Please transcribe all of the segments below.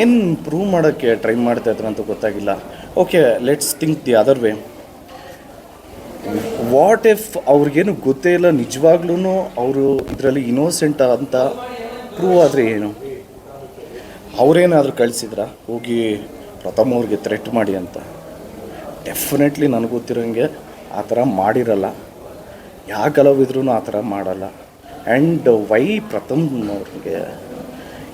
ಏನು ಪ್ರೂವ್ ಮಾಡೋಕ್ಕೆ ಟ್ರೈ ಮಾಡ್ತಾ ಇದ್ರು ಅಂತ ಗೊತ್ತಾಗಿಲ್ಲ. Okay let's think the other way what if ಅವ್ರಿಗೇನು ಗೊತ್ತೇ ಇಲ್ಲ ನಿಜವಾಗ್ಲೂ ಅವರು ಇದರಲ್ಲಿ ಇನೋಸೆಂಟ್ ಅಂತ ಪ್ರೂವ್ ಆದರೆ ಏನು? ಅವರೇನಾದರೂ ಕಳಿಸಿದ್ರ? ಹೋಗಿ ಪ್ರಥಮ ಅವ್ರಿಗೆ ಥ್ರೆಟ್ ಮಾಡಿ ಅಂತ. ಡೆಫಿನೆಟ್ಲಿ ನನಗೆ ಗೊತ್ತಿರೋಂಗೆ ಆ ಥರ ಮಾಡಿರಲ್ಲ. ಯಾವ ಕಲಾವಿದ್ರೂ ಆ ಥರ ಮಾಡಲ್ಲ. ಆ್ಯಂಡ್ ವೈ ಪ್ರಥಮ್ ಅವ್ರಿಗೆ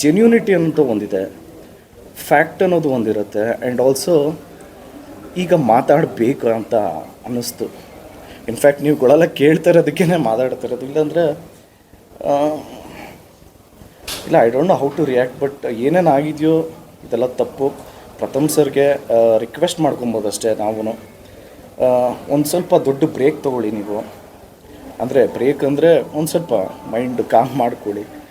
ಜೆನ್ಯೂನಿಟಿ ಅಂತ ಒಂದಿದೆ ಫ್ಯಾಕ್ಟ್ ಅನ್ನೋದು ಒಂದಿರುತ್ತೆ ಆ್ಯಂಡ್ ಆಲ್ಸೋ ಈಗ ಮಾತಾಡಬೇಕು ಅಂತ ಅನ್ನಿಸ್ತು. ಇನ್ಫ್ಯಾಕ್ಟ್ ನೀವುಗಳೆಲ್ಲ ಕೇಳ್ತಾ ಇರೋದಕ್ಕೇ ಮಾತಾಡ್ತಾ ಇರೋದು. ಇಲ್ಲಾಂದರೆ ಇಲ್ಲ I don't know how to react but ಏನೇನು ಆಗಿದೆಯೋ ಇದೆಲ್ಲ ತಪ್ಪು. ಪ್ರಥಮ್ ಸರ್ಗೆ ರಿಕ್ವೆಸ್ಟ್ ಮಾಡ್ಕೊಬೋದು ಅಷ್ಟೇ ನಾವು ಒಂದು ಸ್ವಲ್ಪ ದೊಡ್ಡ ಬ್ರೇಕ್ ತೊಗೊಳ್ಳಿ ನೀವು. ಅಂದರೆ ಬ್ರೇಕ್ ಅಂದರೆ ಒಂದು ಸ್ವಲ್ಪ ಮೈಂಡ್ ಕಾಮ್ ಮಾಡ್ಕೊಳ್ಳಿ.